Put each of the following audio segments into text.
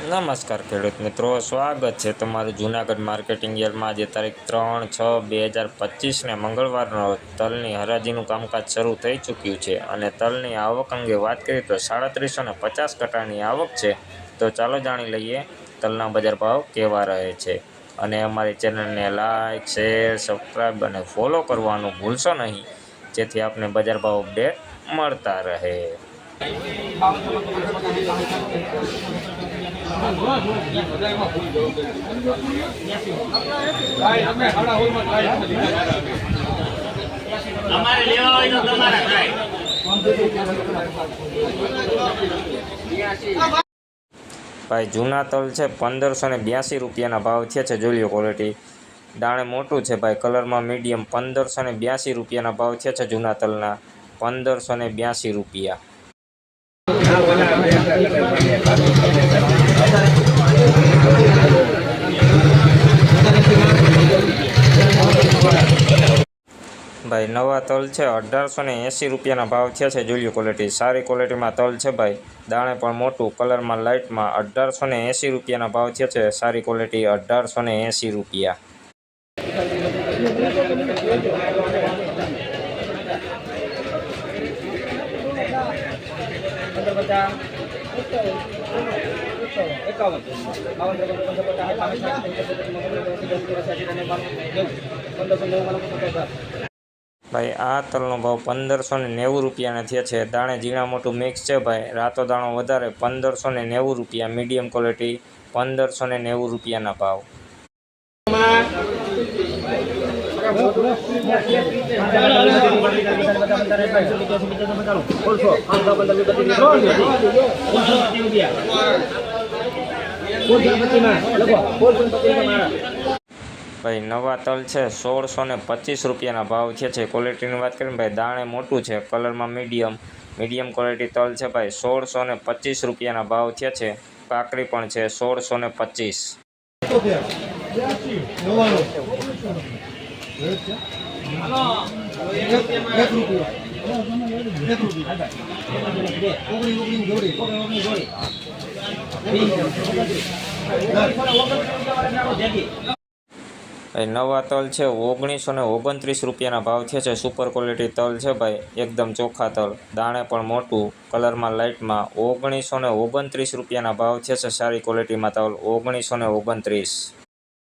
નમસ્કાર ખેડૂત મિત્રો, સ્વાગત છે તમારું જૂનાગઢ માર્કેટિંગ યરમાં આજે તારીખ ત્રણ છ બે હજાર પચીસને મંગળવારનો તલની હરાજીનું કામકાજ શરૂ થઈ ચૂક્યું છે અને તલની આવક અંગે વાત કરીએ તો સાડત્રીસો ને પચાસ કટાની આવક છે. તો ચાલો જાણી લઈએ તલના બજાર ભાવ કેવા રહે છે. અને અમારી ચેનલને લાઇક શેર, સબસ્ક્રાઈબ અને ફોલો કરવાનું ભૂલશો નહીં. જેથી આપને બજાર ભાવ અપડેટ મળતા રહે. અમારે લેવા હોય તો તમારા ભાઈ, જૂના તલ છે, પંદરસો ને બ્યાસી રૂપિયાના ભાવ થયા છે, જોઈ લો ક્વોલિટી દાણે મોટું છે ભાઈ, કલરમાં મીડિયમ પંદરસો ને બ્યાસી રૂપિયાના ભાવ થયા છે જૂના તલના, પંદરસો ને બ્યાસી રૂપિયા. ભાઈ, નવા તલ છે, અઢારસો ને એંસી રૂપિયાના ભાવ થયા છે જુલ્યુ ક્વોલિટી. સારી ક્વોલિટીમાં તલ છે ભાઈ. દાણે પણ મોટું, કલરમાં લાઇટમાં અઢારસો ને એંસી રૂપિયાના ભાવ થયા છે. સારી ક્વોલિટી અઢારસો ને એંસી રૂપિયા. ભાઈ, આ તલનો ભાવ પંદરસો ને નેવું રૂપિયાના થયા છે. દાણે ઝીણા મોટું મિક્સ છે ભાઈ. રાતો દાણો વધારે, પંદરસો ને નેવું રૂપિયા. મીડિયમ ક્વોલિટી પંદરસો ને નેવું રૂપિયાના ભાવ. ભાઈ, નવા તલ છે, સોળસો ને પચીસ રૂપિયાના ભાવ છે છે ક્વોલિટીની વાત કરીને ભાઈ, દાણે મોટું છે, કલરમાં મીડિયમ મીડિયમ ક્વોલિટી તલ છે ભાઈ, સોળસો ને પચીસ રૂપિયાના ભાવ થયા છે કાકડી પણ છે, સોળસો ને પચીસ. ભાઈ, નવા તલ છે, ઓગણીસો ને ઓગણત્રીસ રૂપિયાના ભાવ થયા છે. સુપર ક્વોલિટી તલ છે ભાઈ, એકદમ ચોખ્ખા તલ. દાણે પણ મોટું, કલરમાં લાઇટમાં ઓગણીસો ને ઓગણત્રીસ રૂપિયાના ભાવ થયા છે સારી ક્વોલિટીમાં તલ. ઓગણીસો ને ઓગણત્રીસ.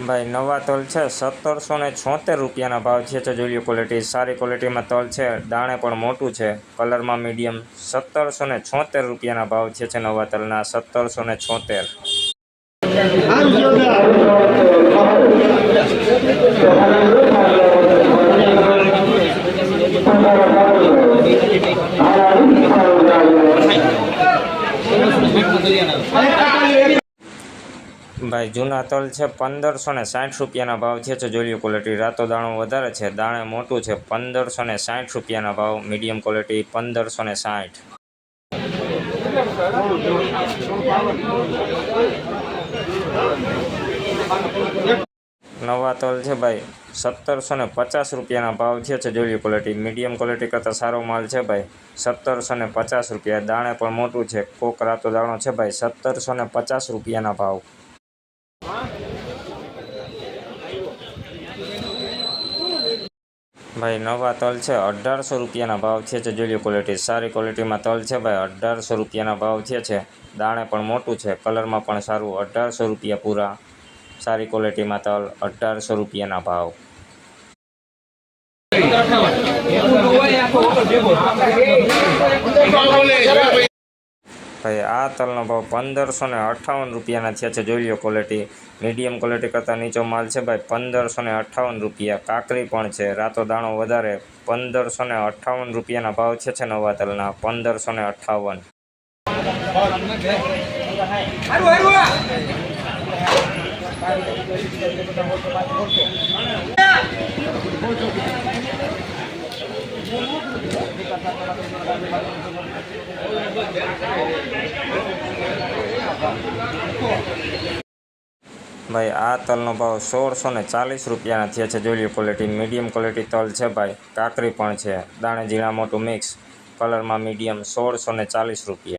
નવા તલ છે, સત્તરસો ને છોતેર રૂપિયાના ભાવ છે છે જોઈ ક્વોલિટી સારી ક્વોલિટીમાં તલ છે, દાણે પણ મોટું છે. કલરમાં મીડિયમ સત્તરસો ને છોતેર રૂપિયાના ભાવ છે છે નવા તલના, સત્તરસો ને છોતેર. ભાઈ, જૂના તલ છે પંદરસો ને સાઠ રૂપિયાના ભાવ છે. છે જોઈ ક્વોલિટી રાતો દાણો વધારે છે, દાણે મોટું છે, પંદરસો ને સાઠ રૂપિયાના ભાવ મીડિયમ ક્વોલિટી પંદરસો ને સાઠ. નવા તલ છે ભાઈ, સત્તરસો ને પચાસ રૂપિયાના ભાવ છે. જોઈ ક્વોલિટી મીડિયમ ક્વોલિટી કરતાં સારો માલ છે ભાઈ, સત્તરસો ને પચાસ રૂપિયા, દાણે પણ મોટું છે, કોક રાતો દાણો છે ભાઈ, સત્તરસો ને પચાસ રૂપિયાના ભાવ. ભાઈ નવા તલ છે. અઢારસો રૂપિયાના ભાવ છે છે જોઈ લો ક્વોલિટી સારી ક્વોલિટીમાં તલ છે ભાઈ. અઢારસો રૂપિયાના ભાવ છે છે દાણે પણ મોટું છે. કલરમાં પણ સારું. અઢારસો રૂપિયા પૂરા. સારી ક્વોલિટીમાં તલ. અઢારસો રૂપિયાના ભાવ. ભાઈ, આ તલનો ભાવ પંદરસો ને અઠ્ઠાવન રૂપિયાના થયા છે. જોઈ લો ક્વોલિટી મીડિયમ ક્વોલિટી કરતાં નીચો માલ છે ભાઈ, પંદરસો ને અઠ્ઠાવન રૂપિયા. કાકરી પણ છે. રાતો દાણો વધારે, પંદરસો ને અઠ્ઠાવન રૂપિયાના ભાવ છે છે નવા તલના. પંદરસો ને અઠ્ઠાવન ભાઈ, આ તલનો ભાવ સોળસો ને ચાલીસ રૂપિયાના થયા છે. જોઈ ક્વોલિટી મીડિયમ ક્વોલિટી તલ છે ભાઈ. કાકરી પણ છે. દાણે ઝીણા મોટું મિક્સ કલરમાં મીડિયમ સોળસો ને ચાલીસ રૂપિયા.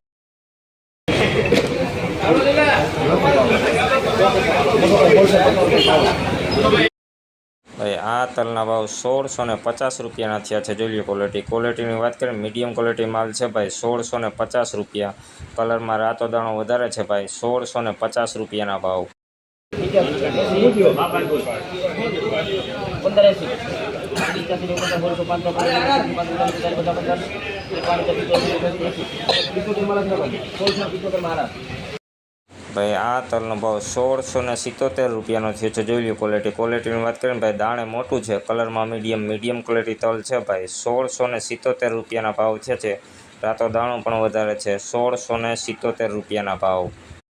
ભાઈ આ તલના ભાવ સોળસો ને પચાસ રૂપિયાના થયા છે. જોઈ લો ક્વોલિટી ક્વોલિટીની વાત કરીએ મીડિયમ ક્વોલિટી માલ છે ભાઈ સોળસો ને પચાસ રૂપિયા. કલરમાં રાતો દાણો વધારે છે ભાઈ સોળસો ને પચાસ રૂપિયાના ભાવ. પંદર ભાઈ, આ તલનો ભાવ સોળસો ને સિત્તોતેર રૂપિયાનો થયો છે જોઈ લો ક્વોલિટી ક્વોલિટીની વાત કરીને ભાઈ, દાણે મોટું છે. કલરમાં મીડિયમ મીડિયમ ક્વોલિટી તલ છે ભાઈ. સોળસો ને સિત્તોતેર રૂપિયાના ભાવ છે છે રાતો દાણો પણ વધારે છે. સોળસો ને સિત્તોતેર રૂપિયાના ભાવ.